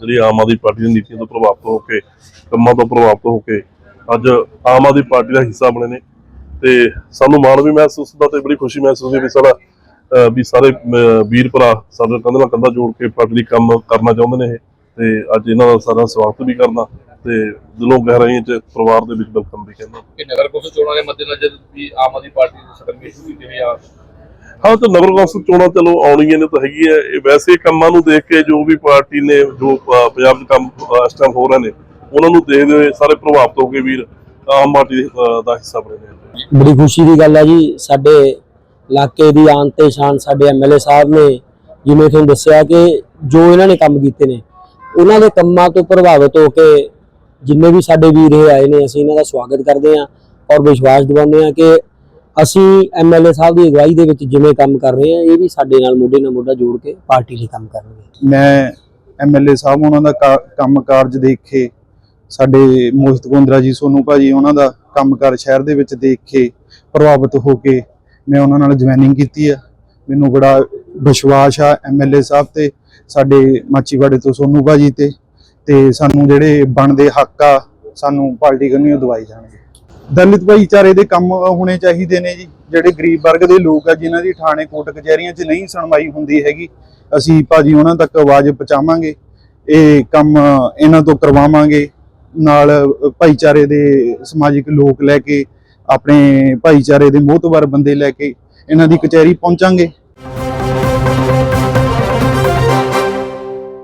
ਜਿਹੜੀ ਆਮ ਆਦਮੀ ਪਾਰਟੀ ਦੀਆਂ ਨੀਤੀਆਂ ਤੋਂ ਪ੍ਰਭਾਵਿਤ ਹੋ ਕੇ, ਕੰਮਾਂ ਤੋਂ ਪ੍ਰਭਾਵਿਤ ਹੋ ਕੇ ਅੱਜ ਆਮ ਆਦਮੀ ਪਾਰਟੀ ਦਾ ਹਿੱਸਾ ਬਣੇ ਨੇ। ਤੇ ਸਾਨੂੰ ਮਾਣ ਵੀ ਮਹਿਸੂਸ ਹੁੰਦਾ ਤੇ ਬੜੀ ਖੁਸ਼ੀ ਮਹਿਸੂਸ ਹੁੰਦੀ ਵੀ ਸਾਡਾ ਵੀ ਸਾਰੇ ਵੀਰ ਭਰਾ ਸਾਡੇ ਕੰਧ ਨਾਲ ਕੰਧਾ ਜੋੜ ਕੇ ਪਾਰਟੀ ਲਈ ਕੰਮ ਕਰਨਾ ਚਾਹੁੰਦੇ ਨੇ ਇਹ। ਤੇ ਅੱਜ ਇਹਨਾਂ ਦਾ ਸਾਰਾ ਸਵਾਗਤ ਵੀ ਕਰਨਾ। ਤੇ ਦਿਲੋਂ ਗਹਿਰਾਈਆਂ ਚ ਪਰਿਵਾਰ ਦੇ ਵਿੱਚ ਵੈਲਕਮ ਵੀ ਕਹਿੰਦਾ। ਕਿ ਨਗਰ ਕੌਂਸਲ ਚੋਣਾਂ ਦੇ ਮੱਦੇਨਜ਼ਰ ਵੀ ਆਮ ਆਦਮੀ ਪਾਰਟੀ ਦੀ ਸਕਰਮੀ ਸ਼ੁਰੂ ਕੀਤੀ ਹੋਈ ਆ ਹਾਂ, ਤੇ ਨਗਰ ਕੌਂਸਲ ਚੋਣਾਂ ਚਲੋ ਆਉਣੀਆਂ ਨੇ ਤਾਂ ਹੈਗੀ ਹੈ। ਇਹ ਵੈਸੇ ਕੰਮਾਂ ਨੂੰ ਦੇਖ ਕੇ ਜੋ ਵੀ ਪਾਰਟੀ ਨੇ, ਜੋ ਪੰਜਾਬ 'ਚ ਕੰਮ ਇਸ ਟਾਈਮ ਹੋ ਰਹੇ ਨੇ, ਉਹਨਾਂ ਨੂੰ ਦੇਖਦੇ ਹੋਏ ਸਾਰੇ ਪ੍ਰਭਾਵਿਤ ਹੋ ਕੇ ਵੀਰ ਆਮ ਪਾਰਟੀ ਦਾ ਹਿੱਸਾ ਬਣੇ ਨੇ। ਬੜੀ ਖੁਸ਼ੀ ਦੀ ਗੱਲ ਹੈ ਜੀ, ਸਾਡੇ ਇਲਾਕੇ ਦੀ ਆਨ ਤੇ ਸ਼ਾਨ ਸਾਡੇ ਐਮਐਲਏ ਸਾਹਿਬ ਨੇ, ਜਿਵੇਂ ਤੁਹਾਨੂੰ ਦੱਸਿਆ ਕਿ ਜੋ ਇਹਨਾਂ ਨੇ ਕੰਮ ਕੀਤੇ ਨੇ, ਉਹਨਾਂ ਦੇ ਕੰਮਾਂ ਤੋਂ ਪ੍ਰਭਾਵਿਤ ਹੋ ਕੇ ਜਿੰਨੇ ਵੀ ਸਾਡੇ ਵੀਰ ਇਹ ਆਏ ਨੇ, ਅਸੀਂ ਇਹਨਾਂ ਦਾ ਸਵਾਗਤ ਕਰਦੇ ਹਾਂ ਔਰ ਵਿਸ਼ਵਾਸ ਦਿਵਾਉਂਦੇ ਹਾਂ ਕਿ ਅਸੀਂ ਐਮਐਲਏ ਸਾਹਿਬ ਦੀ ਅਗਵਾਈ ਦੇ ਵਿੱਚ ਜਿਵੇਂ ਕੰਮ ਕਰ ਰਹੇ ਹਾਂ, ਇਹ ਵੀ ਸਾਡੇ ਨਾਲ ਮੋਢੇ ਨਾਲ ਮੋਢਾ ਜੋੜ ਕੇ ਪਾਰਟੀ ਲਈ ਕੰਮ ਕਰਨਗੇ। ਮੈਂ ਐਮਐਲਏ ਸਾਹਿਬ ਉਹਨਾਂ ਦਾ ਕਾ- ਕੰਮ ਕਾਰਜ ਦੇਖ ਕੇ, ਸਾਡੇ ਮੋਹਿਤ ਗੁੰਦਰਾ ਜੀ, ਸੋਨੂ ਭਾਜੀ ਉਹਨਾਂ ਦਾ ਕੰਮਕਾਰ ਸ਼ਹਿਰ ਦੇ ਵਿੱਚ ਦੇਖ ਕੇ ਪ੍ਰਭਾਵਿਤ ਹੋ ਕੇ ਮੈਂ ਉਹਨਾਂ ਨਾਲ ਜੁਆਇਨਿੰਗ ਕੀਤੀ ਆ। ਮੈਨੂੰ ਬੜਾ ਵਿਸ਼ਵਾਸ ਆ ਐਮਐਲਏ ਸਾਹਿਬ ਤੇ, ਸਾਡੇ ਮਾਚੀਵਾੜੇ ਤੋਂ ਸੋਨੂ ਭਾਜੀ ਤੇ ਤੇ ਸਾਨੂੰ ਜਿਹੜੇ ਬਣਦੇ ਹੱਕ ਆ, ਸਾਨੂੰ ਪਾਰਟੀ ਕਰਨੀ ਦਵਾਈ ਜਾਣਗੇ। ਦਲਿਤ ਭਾਈਚਾਰੇ ਦੇ ਕੰਮ ਹੋਣੇ ਚਾਹੀਦੇ ਨੇ ਜੀ, ਜਿਹੜੇ ਗਰੀਬ ਵਰਗ ਦੇ ਲੋਕ ਆ, ਜਿਨ੍ਹਾਂ ਦੀ ਥਾਣੇ ਕੋਟ ਕਚਹਿਰੀਆਂ 'ਚ ਨਹੀਂ ਸੁਣਵਾਈ ਹੁੰਦੀ ਹੈਗੀ, ਅਸੀਂ ਭਾਜੀ ਉਹਨਾਂ ਤੱਕ ਆਵਾਜ਼ ਪਹੁੰਚਾਵਾਂਗੇ, ਇਹ ਕੰਮ ਇਹਨਾਂ ਤੋਂ ਕਰਵਾਵਾਂਗੇ, ਨਾਲ ਭਾਈਚਾਰੇ ਦੇ ਸਮਾਜਿਕ ਲੋਕ ਲੈ ਕੇ, ਆਪਣੇ ਭਾਈਚਾਰੇ ਦੇ ਮੋਹਤਵਰ ਬੰਦੇ ਲੈ ਕੇ, ਇਹਨਾਂ ਦੀ ਕਚਹਿਰੀ ਪਹੁੰਚਾਂਗੇ।